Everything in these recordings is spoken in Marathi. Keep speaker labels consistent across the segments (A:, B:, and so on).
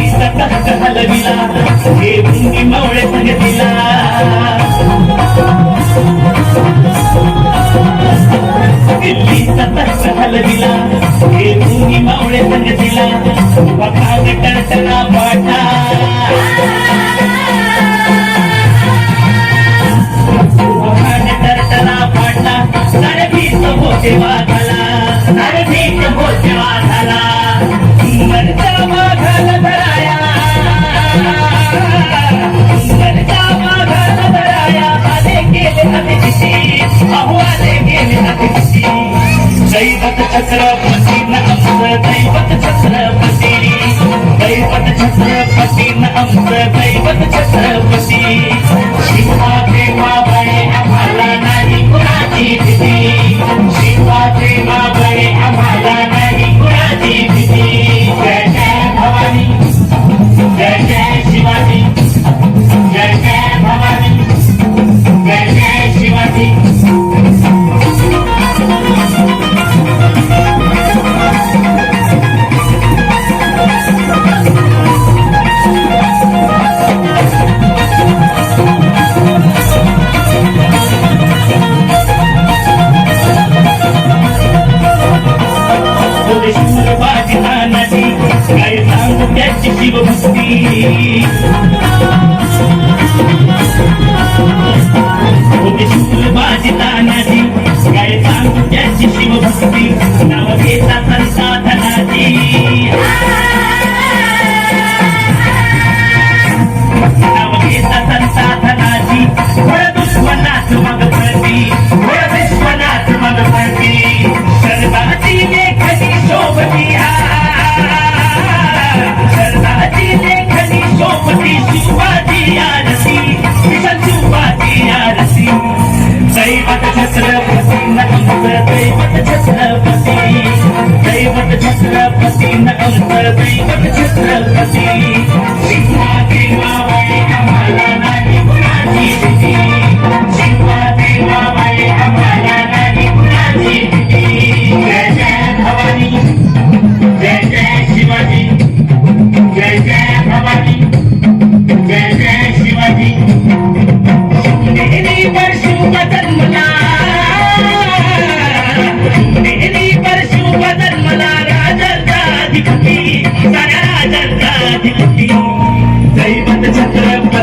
A: हलविला हे मुंगी मावळे म्हणजे दिला दिल्लीचा तख्त हलविला हे मुंगी मावळे म्हणजे दिला बघा टणटणा पाठा झाला अरे भीत भो सेवा झाला आव्हाने गेले अतिशी दैवत छत्रपती न आमचं दैवत छत्रपती दैवत छत्रपती न आमचं दैवत छत्रपती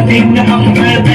A: शिवाजीन आमचं